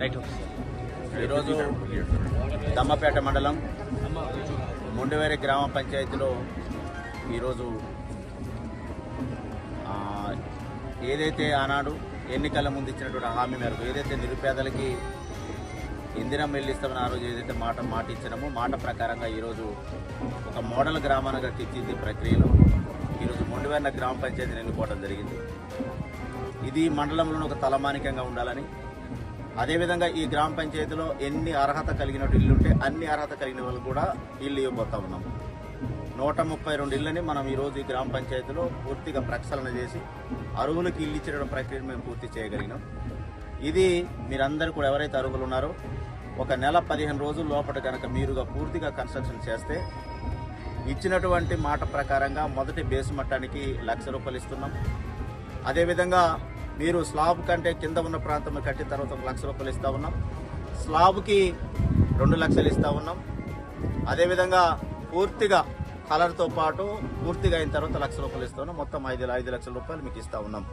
Right ఈరోజు దమ్మపేట మండలం మొండివేరి గ్రామ పంచాయతీలో ఈరోజు ఏదైతే ఆనాడు ఎన్నికల ముందు ఇచ్చినటువంటి హామీ మేరకు ఏదైతే నిరుపేదలకి ఇందిరం వెళ్ళిస్తామని ఆ రోజు ఏదైతే మాట మాట ఇచ్చినామో మాట ప్రకారంగా ఈరోజు ఒక మోడల్ గ్రామానికి తెచ్చింది ప్రక్రియలో ఈరోజు మొండివేరిన గ్రామ పంచాయతీని ఎన్నుకోవడం జరిగింది. ఇది మండలంలోని ఒక తలమానికంగా ఉండాలని అదేవిధంగా ఈ గ్రామ పంచాయతీలో ఎన్ని అర్హత కలిగిన ఇల్లు ఉంటే అన్ని అర్హత కలిగిన వాళ్ళు కూడా ఇల్లు ఇవ్వబోతా ఉన్నాం. నూట ముప్పై రెండు ఇళ్ళని మనం ఈరోజు ఈ గ్రామ పంచాయతీలో పూర్తిగా ప్రక్షాళన చేసి అరువులకు ఇల్లు ఇచ్చడం ప్రక్రియను మేము పూర్తి చేయగలిగినాం. ఇది మీరందరూ కూడా ఎవరైతే అరువులు ఉన్నారో ఒక నెల పదిహేను రోజుల లోపల కనుక మీరుగా పూర్తిగా కన్స్ట్రక్షన్ చేస్తే ఇచ్చినటువంటి మాట ప్రకారంగా మొదటి బేస్ మట్టానికి లక్ష రూపాయలు ఇస్తున్నాం. అదేవిధంగా మీరు స్లాబ్ కంటే కింద ఉన్న ప్రాంతం కట్టిన తర్వాత ఒక లక్ష రూపాయలు ఇస్తూ ఉన్నాం. స్లాబ్కి రెండు లక్షలు ఇస్తూ ఉన్నాం. అదేవిధంగా పూర్తిగా కలర్తో పాటు పూర్తిగా అయిన తర్వాత లక్ష రూపాయలు ఇస్తా ఉన్నాం. మొత్తం ఐదు ఐదు లక్షల రూపాయలు మీకు ఇస్తా ఉన్నాం.